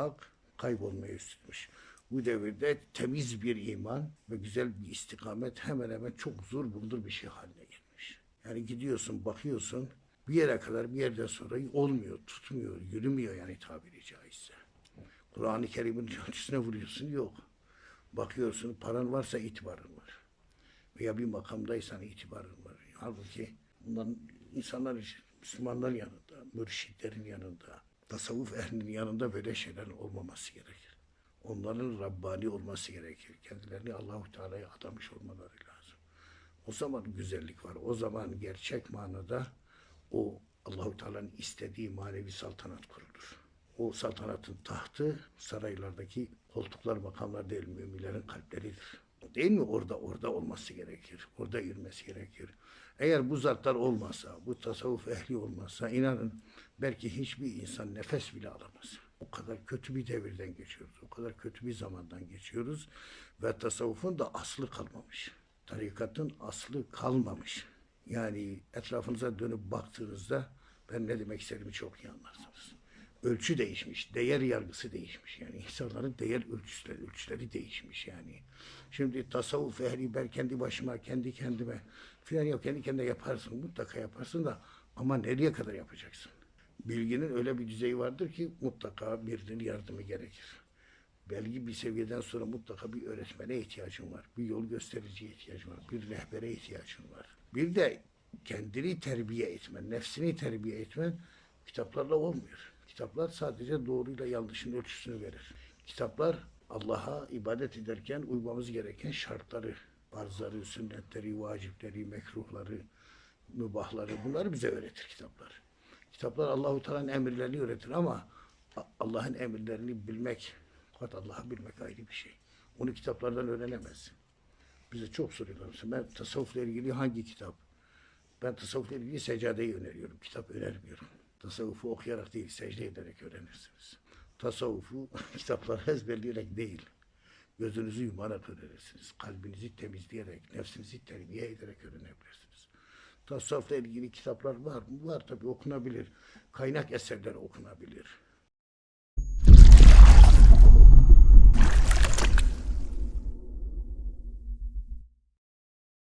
hak kaybolmaya üstünmüş. Bu devirde temiz bir iman ve güzel bir istikamet hemen hemen çok zor bulunur bir şey haline gelmiş. Yani gidiyorsun, bakıyorsun bir yere kadar bir yerden sonra olmuyor, tutmuyor, yürümüyor yani tabiri caizse. Kur'an-ı Kerim'in ölçüsüne vuruyorsun, yok. Bakıyorsun paran varsa itibarın var. Veya bir makamdaysan itibarın var. Halbuki bundan insanlar, Müslümanların yanında, mürşitlerin yanında, tasavvuf ehlinin yanında böyle şeylerin olmaması gerekir. Onların Rabbani olması gerekir. Kendilerini Allahu Teala'ya adamış olmaları lazım. O zaman güzellik var. O zaman gerçek manada o Allahu Teala'nın istediği manevi saltanat kurulur. O saltanatın tahtı saraylardaki koltuklar, makamlar değil, müminlerin kalpleridir. Değil mi? Orada orada olması gerekir. Orada yürümesi gerekir. Eğer bu zatlar olmasa, bu tasavvuf ehli olmasa inanın belki hiçbir insan nefes bile alamaz. O kadar kötü bir devirden geçiyoruz. O kadar kötü bir zamandan geçiyoruz. Ve tasavvufun da aslı kalmamış. Tarikatın aslı kalmamış. Yani etrafınıza dönüp baktığınızda ben ne demek istediğimi çok iyi anlarsınız. Ölçü değişmiş, değer yargısı değişmiş. Yani insanların değer ölçüleri, ölçüleri değişmiş yani. Şimdi tasavvuf ehli ben kendi başıma, kendi kendime filan yok. Kendi kendine yaparsın, mutlaka yaparsın da ama nereye kadar yapacaksın? Bilginin öyle bir düzeyi vardır ki mutlaka birinin yardımı gerekir. Belli bir seviyeden sonra mutlaka bir öğretmene ihtiyacın var. Bir yol göstericiye ihtiyacın var. Bir rehbere ihtiyacın var. Bir de kendini terbiye etmen, nefsini terbiye etmen kitaplarla olmuyor. Kitaplar sadece doğruyla yanlışın ölçüsünü verir. Kitaplar Allah'a ibadet ederken uymamız gereken şartları, farzları, sünnetleri, vacipleri, mekruhları, mübahları bunları bize öğretir kitaplar. Kitaplar Allahu Teala'nın emirlerini öğretir ama Allah'ın emirlerini bilmek, fakat Allah'ı bilmek ayrı bir şey. Onu kitaplardan öğrenemezsin. Bize çok soruyorlar. Ben tasavvufla ilgili hangi kitap? Ben tasavvufla ilgili seccadeyi öneriyorum. Kitap önermiyorum. Tasavvufu okuyarak değil, secde ederek öğrenirsiniz. Tasavvufu kitapları ezberleyerek değil. Gözünüzü yumarak öğrenirsiniz. Kalbinizi temizleyerek, nefsinizi terbiye ederek öğrenebilirsiniz. Tasavvufla ilgili kitaplar var mı? Var tabii okunabilir. Kaynak eserler okunabilir.